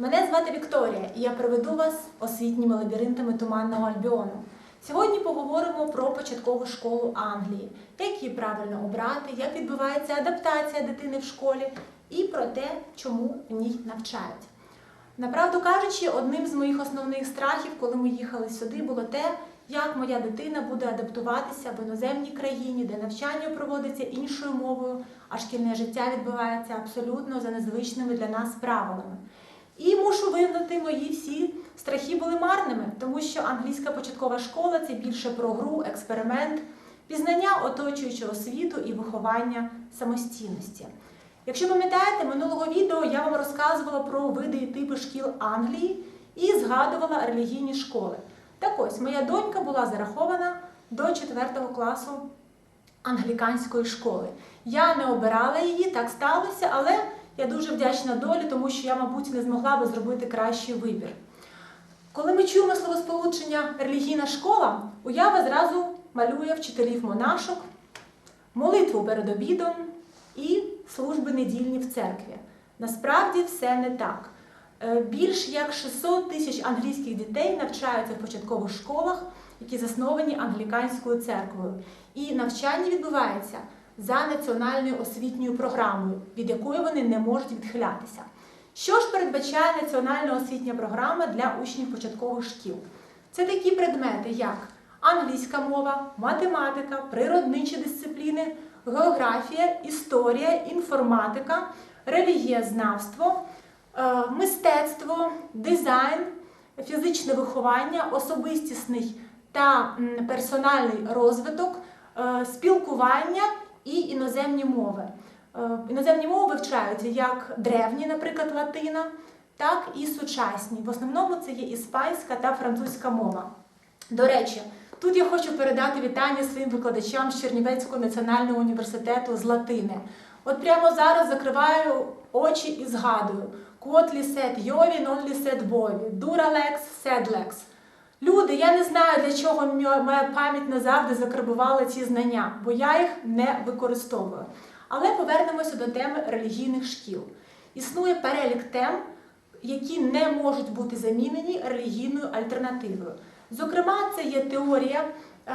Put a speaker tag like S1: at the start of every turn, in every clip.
S1: Мене звати Вікторія, і я приведу вас освітніми лабіринтами туманного Альбіону. Сьогодні поговоримо про початкову школу Англії, як її правильно обрати, як відбувається адаптація дитини в школі і про те, чому в ній навчають. Направду кажучи, одним з моїх основних страхів, коли ми їхали сюди, було те, як моя дитина буде адаптуватися в іноземній країні, де навчання проводиться іншою мовою, а шкільне життя відбувається абсолютно за незвичними для нас правилами. І мушу визнати, мої всі страхи були марними, тому що англійська початкова школа це більше про гру, експеримент, пізнання оточуючого світу і виховання самостійності. Якщо пам'ятаєте, минулого відео я вам розказувала про види і типи шкіл Англії і згадувала релігійні школи. Так ось, моя донька була зарахована до 4 класу англіканської школи. Я не обирала її, так сталося, але я дуже вдячна долі, тому що я, мабуть, не змогла би зробити кращий вибір. Коли ми чуємо словосполучення релігійна школа, уява зразу малює вчителів монашок, молитву перед обідом і служби недільні в церкві. Насправді все не так. Е, Більш як 600 тисяч англійських дітей навчаються в початкових школах, які засновані англіканською церквою. І навчання відбувається за національною освітньою програмою, від якої вони не можуть відхилятися. Що ж передбачає національна освітня програма для учнів початкових шкіл? Це такі предмети, як англійська мова, математика, природничі дисципліни, географія, історія, інформатика, релігієзнавство, е, мистецтво, дизайн, фізичне виховання, особистісний та персональний розвиток, е, спілкування і іноземні мови. Е, Іноземні мови вивчаються як древні, наприклад, латина, так і сучасні. В основному це є іспанська та французька мова. До речі, тут я хочу передати вітання своїм викладачам з Чернівецького національного університету з латини. От прямо зараз закриваю очі і згадую: Кот лісет йові, нон лісет бові, дуралекс, седлекс. Люди, я не знаю, для чого моя пам'ять назавжди закарбувала ці знання, бо я їх не використовую. Але повернемося до теми релігійних шкіл. Існує перелік тем, які не можуть бути замінені релігійною альтернативою. Зокрема, це є теорія е,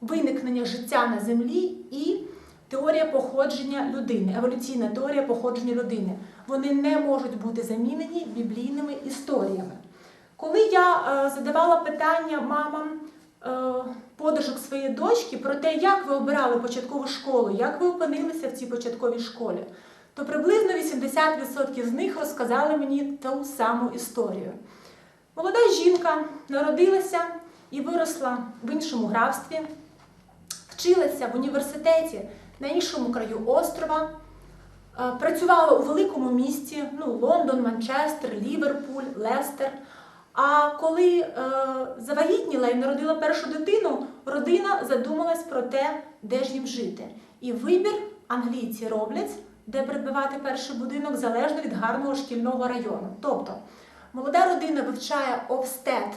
S1: виникнення життя на землі і теорія походження людини, еволюційна теорія походження людини. Вони не можуть бути замінені біблійними історіями. Коли я е, задавала питання мамам е, подружок своєї дочки про те, як ви обирали початкову школу, як ви опинилися в цій початковій школі, то приблизно 80% з них розказали мені ту саму історію. Молода жінка народилася і виросла в іншому графстві, вчилася в університеті на іншому краю острова, е, працювала у великому місті, ну, Лондон, Манчестер, Ліверпуль, Лестер. А коли е, завагітніла і народила першу дитину, родина задумалась про те, де ж їм жити. І вибір англійці роблять, де придбавати перший будинок, залежно від гарного шкільного району. Тобто молода родина вивчає Ofsted,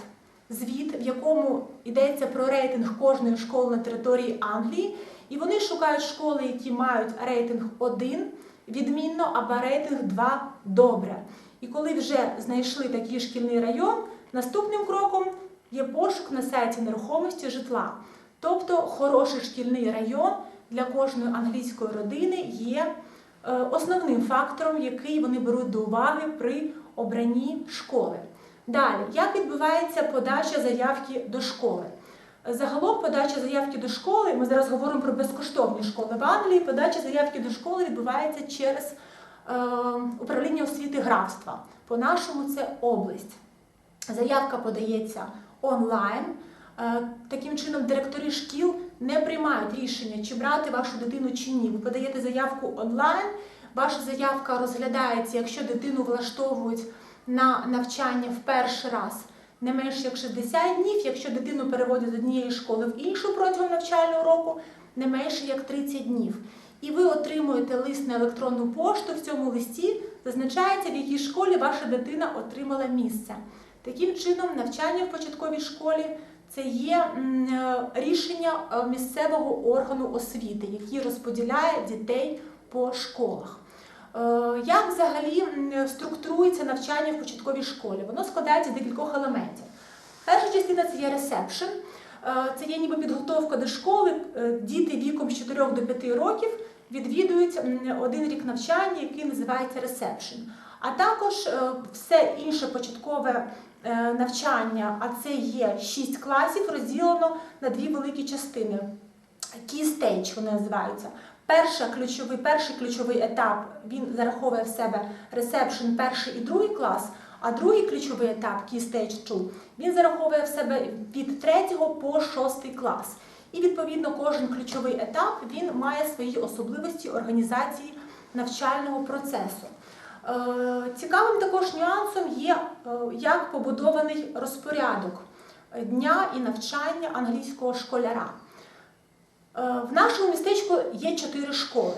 S1: звіт, в якому йдеться про рейтинг кожної школи на території Англії, і вони шукають школи, які мають рейтинг 1 відмінно, або рейтинг 2 добре. І коли вже знайшли такий шкільний район, наступним кроком є пошук на сайті нерухомості житла. Тобто хороший шкільний район для кожної англійської родини є е, основним фактором, який вони беруть до уваги при обранні школи. Далі, як відбувається подача заявки до школи? Загалом подача заявки до школи, ми зараз говоримо про безкоштовні школи в Англії. Подача заявки до школи відбувається через управління освіти графства. По-нашому це область. Заявка подається онлайн. Е, Таким чином, директори шкіл не приймають рішення, чи брати вашу дитину чи ні. Ви подаєте заявку онлайн, ваша заявка розглядається, якщо дитину влаштовують на навчання в перший раз не менше як 60 днів, якщо дитину переводять з однієї школи в іншу протягом навчального року, не менше як 30 днів. І ви отримуєте лист на електронну пошту. В цьому листі зазначається, в якій школі ваша дитина отримала місце. Таким чином, навчання в початковій школі це є рішення е, місцевого органу освіти, який розподіляє дітей по школах. Е, Як взагалі структурується навчання в початковій школі? Воно складається декількох елементів. Перша частина це є ресепшн. Е, Це є ніби підготовка до школи. Діти віком з 4 до 5 років відвідують один рік навчання, який називається ресепшн. А також е, все інше початкове е, навчання, а це є 6 класів, розділено на дві великі частини. Key Stage вони називаються. Перша ключовий, перший ключовий етап він зараховує в себе ресепшн перший і другий клас, а другий ключовий етап Key Stage 2, він зараховує в себе від 3 по 6 клас. І відповідно кожен ключовий етап він має свої особливості організації навчального процесу. Е, Цікавим також нюансом є, е, як побудований розпорядок дня і навчання англійського школяра. Е, В нашому містечку є чотири школи,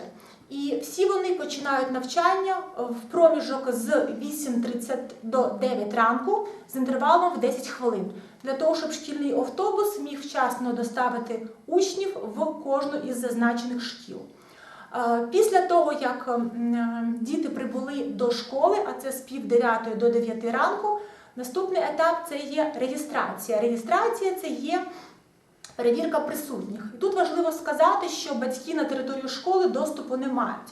S1: і всі вони починають навчання в проміжок з 8.30 до 9 ранку з інтервалом в 10 хвилин, для того, щоб шкільний автобус міг вчасно доставити учнів в кожну із зазначених шкіл. Е, Після того, як е, діти прибули до школи, а це з пів 9 до 9 ранку, наступний етап це є реєстрація. Реєстрація це є перевірка присутніх. І тут важливо сказати, що батьки на територію школи доступу не мають.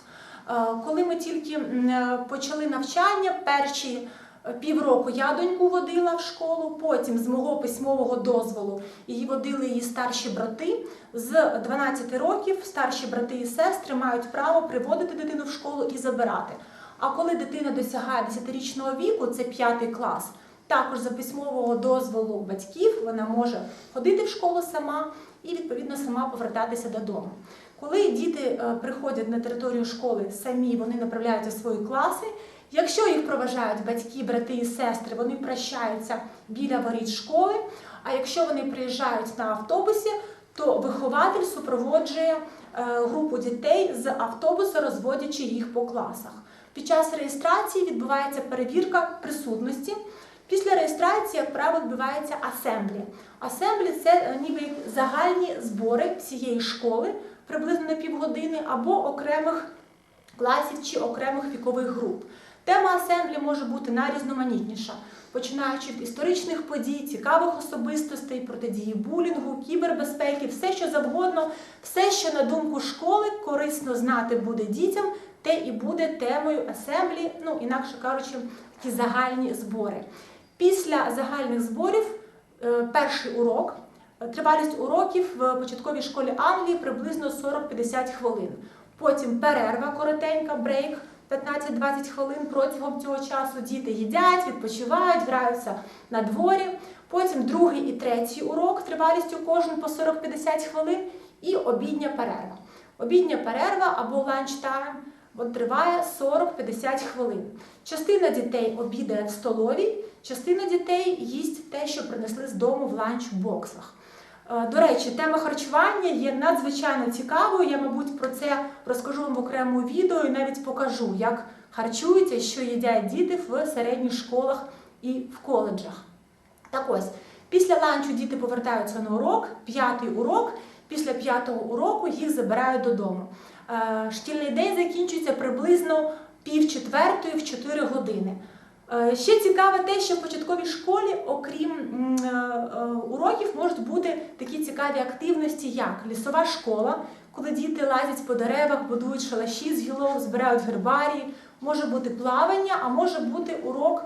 S1: Е, Коли ми тільки е, почали навчання, перші е, півроку я доньку водила в школу, потім з мого письмового дозволу її водили її старші брати. З 12 років старші брати і сестри мають право приводити дитину в школу і забирати. А коли дитина досягає 10-річного віку, це 5 клас, також за письмового дозволу батьків вона може ходити в школу сама і відповідно сама повертатися додому. Коли діти е, приходять на територію школи самі, вони направляються в свої класи. Якщо їх проважають батьки, брати і сестри, вони прощаються біля воріт школи. А якщо вони приїжджають на автобусі, то вихователь супроводжує е, групу дітей з автобуса, розводячи їх по класах. Під час реєстрації відбувається перевірка присутності. Після реєстрації, як правило, відбувається асемблі. Асемблі це е, ніби загальні збори всієї школи, приблизно на півгодини, або окремих класів чи окремих вікових груп. Тема асемблі може бути найрізноманітніша, починаючи від історичних подій, цікавих особистостей, протидії булінгу, кібербезпеки, все що завгодно, все, що на думку школи корисно знати буде дітям, те і буде темою асемблі, ну інакше кажучи, такі загальні збори. Після загальних зборів е, перший урок. Тривалість уроків в початковій школі Англії приблизно 40-50 хвилин. Потім перерва коротенька, брейк 15-20 хвилин. Протягом цього часу діти їдять, відпочивають, граються на дворі. Потім другий і третій урок тривалістю кожен по 40-50 хвилин і обідня перерва. Обідня перерва або ланчтайм от триває 40-50 хвилин. Частина дітей обідає в столовій, частина дітей їсть те, що принесли з дому в ланчбоксах. Е, До речі, тема харчування є надзвичайно цікавою. Я, мабуть, про це розкажу вам в окремому відео і навіть покажу, як харчуються, що їдять діти в середніх школах і в коледжах. Так ось, після ланчу діти повертаються на урок, п'ятий урок. Після п'ятого уроку їх забирають додому. Е, Шкільний день закінчується приблизно пів четвертої в 4 години. Е, Ще цікаве те, що в початковій школі, окрім е, уроків, можуть бути такі цікаві активності, як лісова школа, коли діти лазять по деревах, будують шалаші з гілок, збирають гербарії. Може бути плавання, а може бути урок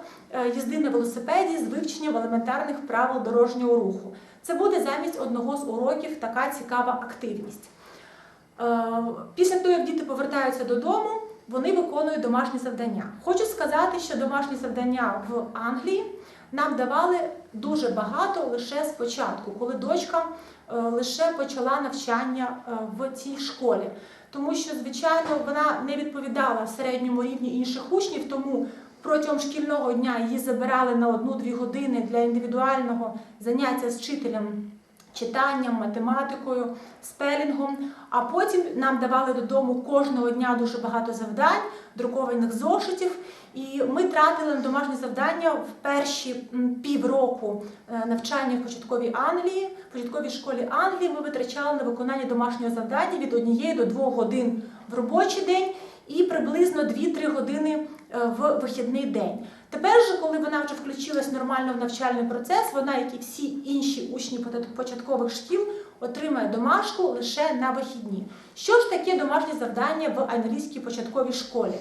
S1: їзди на велосипеді з вивченням елементарних правил дорожнього руху. Це буде замість одного з уроків така цікава активність. Е, Після того, як діти повертаються додому, вони виконують домашні завдання. Хочу сказати, що домашні завдання в Англії нам давали дуже багато лише спочатку, коли дочка е, лише почала навчання е, в цій школі. Тому що, звичайно, вона не відповідала середньому рівні інших учнів, тому протягом шкільного дня її забирали на одну-дві години для індивідуального заняття з вчителем читанням, математикою, спелінгом. А потім нам давали додому кожного дня дуже багато завдань, друкованих зошитів. І ми тратили на домашні завдання в перші півроку е, навчання в початковій Англії. В початковій школі Англії ми витрачали на виконання домашнього завдання від однієї до двох годин в робочий день і приблизно 2-3 години в вихідний день. Тепер же, коли вона вже включилась нормально в навчальний процес, вона, як і всі інші учні початкових шкіл, отримає домашку лише на вихідні. Що ж таке домашнє завдання в англійській початковій школі?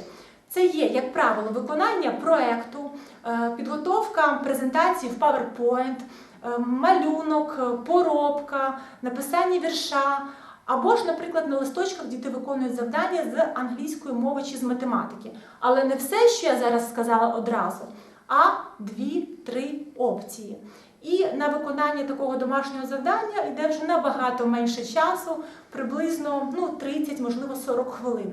S1: Це є, як правило, виконання проекту, е, підготовка презентації в PowerPoint, е, малюнок, е, поробка, написання вірша. Або ж, наприклад, на листочках діти виконують завдання з англійської мови чи з математики. Але не все, що я зараз сказала одразу, а дві-три опції. І на виконання такого домашнього завдання йде вже набагато менше часу, приблизно ну, 30, можливо, 40 хвилин.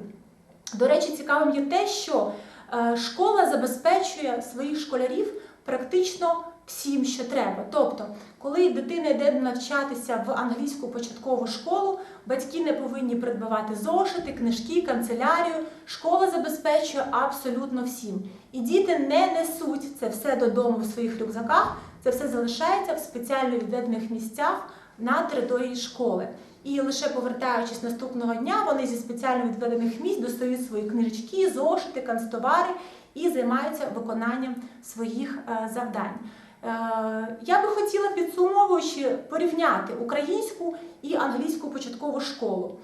S1: До речі, цікавим є те, що е, школа забезпечує своїх школярів практично всім, що треба. Тобто, коли дитина йде навчатися в англійську початкову школу, батьки не повинні придбавати зошити, книжки, канцелярію. Школа забезпечує абсолютно всім. І діти не несуть це все додому в своїх рюкзаках. Це все залишається в спеціально відведених місцях на території школи. І лише повертаючись наступного дня, вони зі спеціально відведених місць достають свої книжечки, зошити, канцтовари і займаються виконанням своїх е, завдань. Е, Я би хотіла підсумовуючи порівняти українську і англійську початкову школу.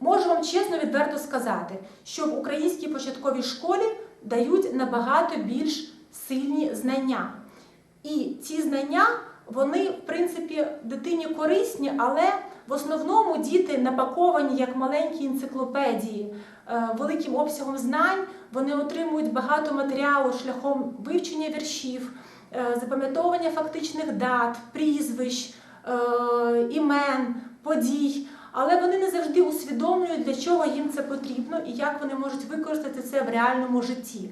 S1: Можу вам чесно відверто сказати, що в українській початковій школі дають набагато більш сильні знання. І ці знання, вони, в принципі, дитині корисні, але в основному діти напаковані як маленькі енциклопедії е, великим обсягом знань. Вони отримують багато матеріалу шляхом вивчення віршів, запам'ятовування фактичних дат, прізвищ, е, імен, подій. Але вони не завжди усвідомлюють, для чого їм це потрібно і як вони можуть використати це в реальному житті.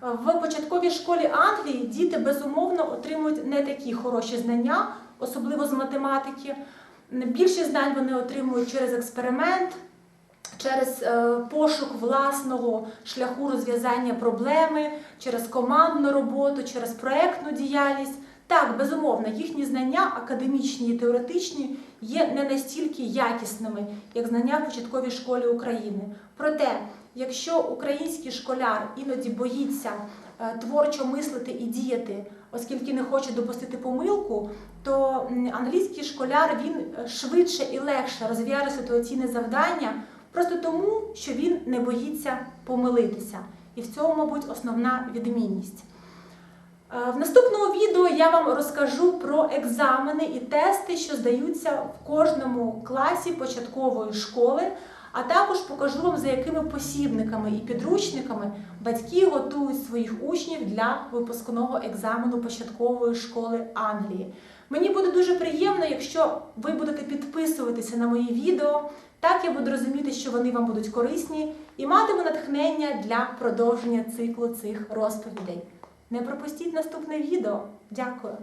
S1: В початковій школі Англії діти безумовно отримують не такі хороші знання, особливо з математики. Більшість знань вони отримують через експеримент, через е, пошук власного шляху розв'язання проблеми, через командну роботу, через проектну діяльність. Так, безумовно, їхні знання, академічні і теоретичні, є не настільки якісними, як знання в початковій школі України. Проте, якщо український школяр іноді боїться е, творчо мислити і діяти, оскільки не хоче допустити помилку, то англійський школяр він е, швидше і легше розв'яже ситуаційне завдання, просто тому, що він не боїться помилитися. І в цьому, мабуть, основна відмінність. Е, В наступному відео я вам розкажу про екзамени і тести, що здаються в кожному класі початкової школи, а також покажу вам, за якими посібниками і підручниками батьки готують своїх учнів для випускного екзамену початкової школи Англії. Мені буде дуже приємно, якщо ви будете підписуватися на мої відео. Так я буду розуміти, що вони вам будуть корисні, і матиму натхнення для продовження циклу цих розповідей. Не пропустіть наступне відео. Дякую!